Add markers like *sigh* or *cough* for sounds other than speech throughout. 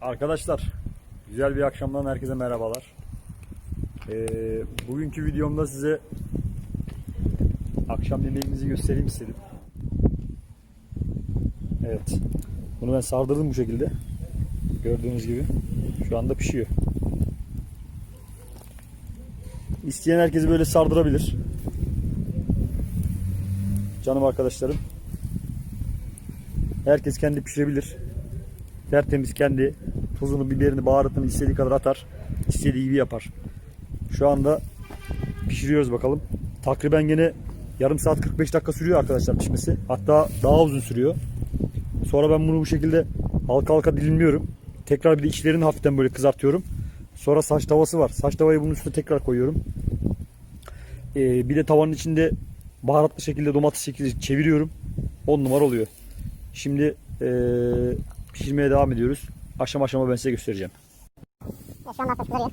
Arkadaşlar, güzel bir akşamdan herkese merhabalar. Ee, bugünkü videomda size akşam yemeğimizi göstereyim istedim. Evet, bunu ben sardırdım bu şekilde. Gördüğünüz gibi şu anda pişiyor. İsteyen herkesi böyle sardırabilir. Canım arkadaşlarım. Herkes kendi pişirebilir. Tertemiz kendi tuzunu, biberini, baharatını istediği kadar atar. istediği gibi yapar. Şu anda pişiriyoruz bakalım. Takriben gene yarım saat 45 dakika sürüyor arkadaşlar pişmesi. Hatta daha uzun sürüyor. Sonra ben bunu bu şekilde halka halka dilimliyorum. Tekrar bir de içlerini hafiften böyle kızartıyorum. Sonra saç tavası var. Saç tavayı bunun üstüne tekrar koyuyorum. Ee, bir de tavanın içinde baharatlı şekilde domates şekilde çeviriyorum. 10 numara oluyor. Şimdi ee, pişirmeye devam ediyoruz. Aşama aşama ben size göstereceğim. Evet, şu anda hafif kızarıyor.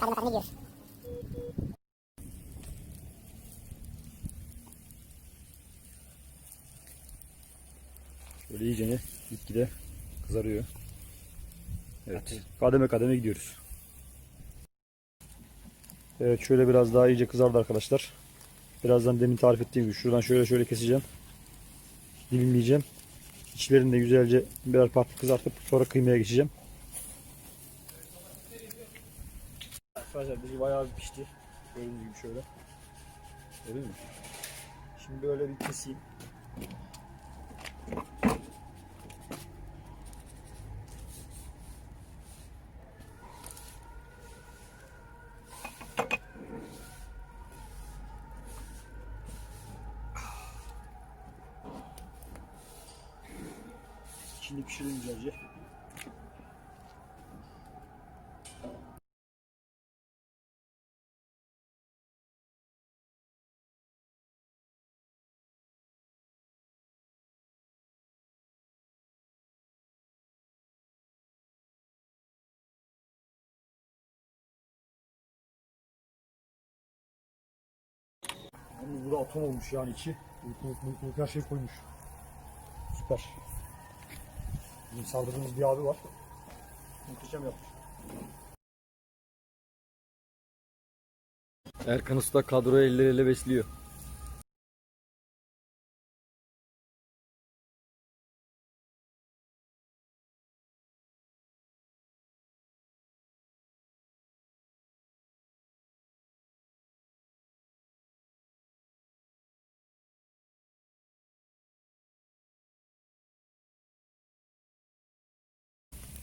Kademe kademe gidiyoruz. Şöyle iyicene gitgide kızarıyor. Evet. Kademe kademe gidiyoruz. Evet şöyle biraz daha iyice kızardı arkadaşlar. Birazdan demin tarif ettiğim gibi şuradan şöyle şöyle keseceğim. Dilimleyeceğim. İçlerini de güzelce birer parça kızartıp sonra kıymaya geçeceğim. Arkadaşlar bizi bayağı pişti. Gördüğünüz gibi şöyle. Gördünüz mü? Şimdi böyle bir keseyim. Şimdi pişirelim güzelce. Burada atom olmuş yani içi. Uykuluk uykuluk her şey koymuş. Süper. Bizim sardırdığımız bir abi var. Muhteşem yapmış. Erkan Usta kadroyu elleriyle besliyor.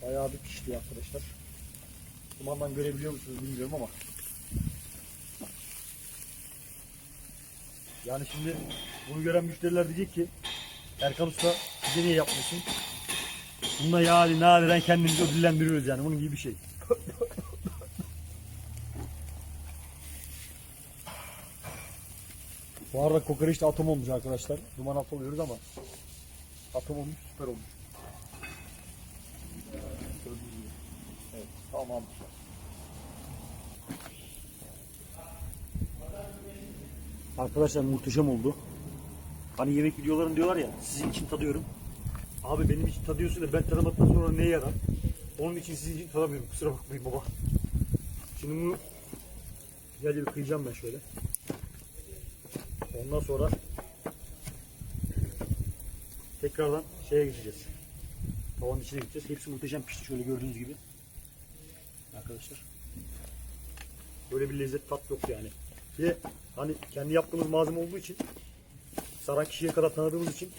Bayağı bir pişti arkadaşlar. Dumandan görebiliyor musunuz bilmiyorum ama. Yani şimdi bunu gören müşteriler diyecek ki Erkan Usta bize niye yapmıyorsun? Bununla yani nadiren kendimizi ödüllendiriyoruz yani bunun gibi bir şey. Bu arada kokoreç de atom olmuş arkadaşlar. Duman at oluyoruz ama atom olmuş süper olmuş. Gördüğünüz gibi. Evet, tamam. Arkadaşlar muhteşem oldu. Hani yemek videolarını diyorlar ya, sizin için tadıyorum. Abi benim için tadıyorsun da ben tadamadıktan sonra neye yarar? Onun için sizin için tadamıyorum. Kusura bakmayın baba. Şimdi bunu güzelce bir kıyacağım ben şöyle. Ondan sonra tekrardan şeye geçeceğiz. Tavanın içine gideceğiz. Hepsi muhteşem pişti şöyle gördüğünüz gibi. Arkadaşlar. Böyle bir lezzet tat yok yani. Ve hani kendi yaptığımız malzeme olduğu için saran kişiye kadar tanıdığımız için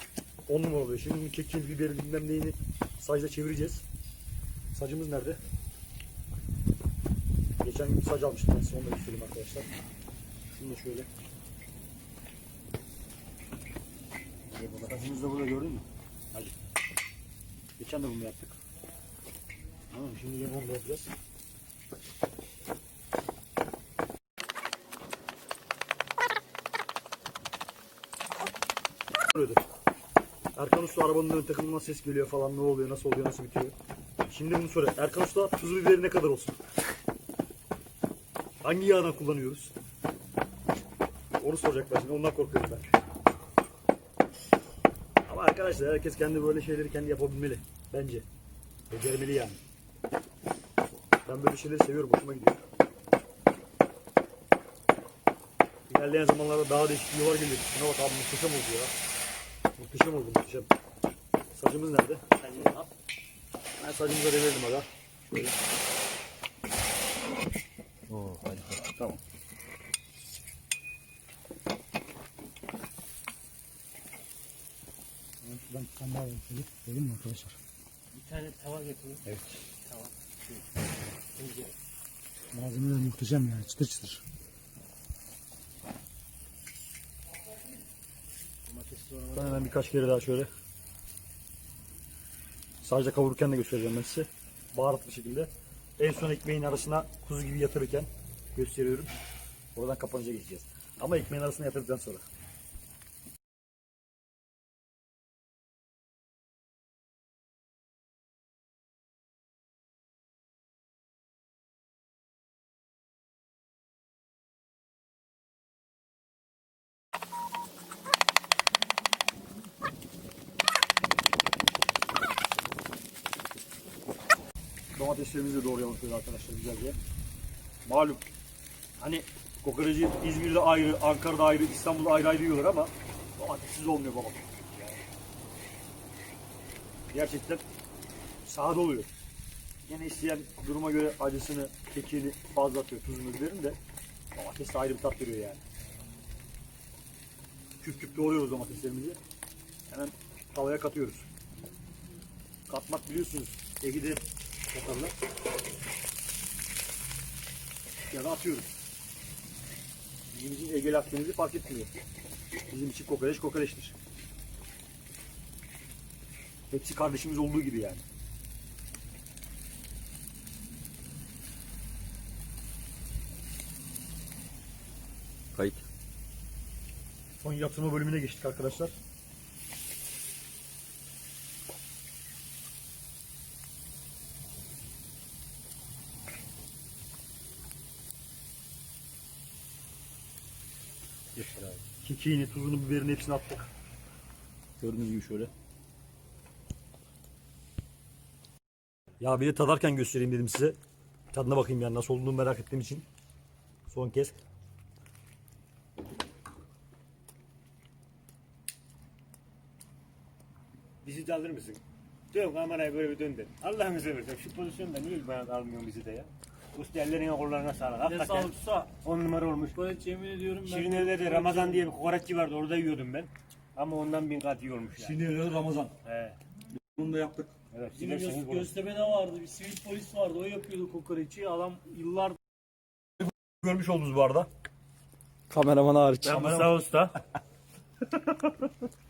on numara oluyor. Şimdi bunu kekini, biberi, bilmem neyini sacla çevireceğiz. Sacımız nerede? Geçen gün bir sac almıştım ben size onu da göstereyim arkadaşlar. Şunu da şöyle. Sacımız da burada gördün mü? Hadi. Geçen de bunu yaptık. Tamam şimdi de bunu yapacağız. Erkan Usta arabanın ön takımından ses geliyor falan ne oluyor nasıl oluyor nasıl bitiyor. Şimdi bunu soruyor. Erkan Usta tuzu biberi ne kadar olsun? Hangi yağdan kullanıyoruz? Onu soracaklar şimdi ondan korkuyorum ben. Ama arkadaşlar herkes kendi böyle şeyleri kendi yapabilmeli. Bence. Becermeli yani. Ben böyle şeyleri seviyorum. Hoşuma gidiyor. İlerleyen zamanlarda daha değişik videolar gelir. Şuna bak abi muhteşem oldu ya. Muhteşem oldu muhteşem. Saçımız nerede? Ben saçımıza devirdim aga. Şöyle. Oo, harika. Tamam. Ben bir tane daha yapayım. Dedim mi arkadaşlar? Bir tane tava getirin. Evet. Tava. Önce Malzemeler muhteşem yani çıtır çıtır. Ben hemen birkaç kere daha şöyle. Sadece kavururken de göstereceğim ben size. Baharatlı şekilde. En son ekmeğin arasına kuzu gibi yatırırken gösteriyorum. Oradan kapanışa geçeceğiz. Ama ekmeğin arasına yatırdıktan sonra. Domateslerimizi de doğrayalım şöyle arkadaşlar güzelce. Malum hani kokoreci İzmir'de ayrı, Ankara'da ayrı, İstanbul'da ayrı ayrı yiyorlar ama domatessiz olmuyor baba. Gerçekten sade oluyor. Yine isteyen duruma göre acısını, kekiğini fazla atıyor, tuzunu biberini de domates de ayrı bir tat veriyor yani. Küp küp doğruyoruz domateslerimizi. Hemen tavaya katıyoruz. Katmak biliyorsunuz Ege'de katarlar. Ya da atıyoruz. Bizim için Ege'li Akdeniz'i fark etmiyor. Bizim için kokoreç kokoreçtir. Hepsi kardeşimiz olduğu gibi yani. Kayıt. Son yatırma bölümüne geçtik arkadaşlar. Yeşil abi. Kekiğini, tuzunu, biberini hepsini attık. Gördüğünüz gibi şöyle. Ya bir de tadarken göstereyim dedim size. Tadına bakayım yani nasıl olduğunu merak ettiğim için. Son kez. bizi de alır mısın? Dön kamerayı böyle bir döndür. Allah'ını seversen şu pozisyonda niye bana almıyorsun bizi de ya? Usta ellerine kollarına sağlık. Ne Hakikaten sağlık usta. on numara olmuş. Ben yemin ediyorum ben. Şirine'de de Ramazan diye bir kokoreççi vardı orada yiyordum ben. Ama ondan bin kat iyi olmuş yani. Şimdi öyle Ramazan. He. Bunu da yaptık. Evet, Bizim bulun. Göztepe'de vardı bir sivil polis vardı o yapıyordu kokoreçi. Adam yıllar Görmüş oldunuz bu arada. Kameraman hariç. Ben Musa Usta. *laughs*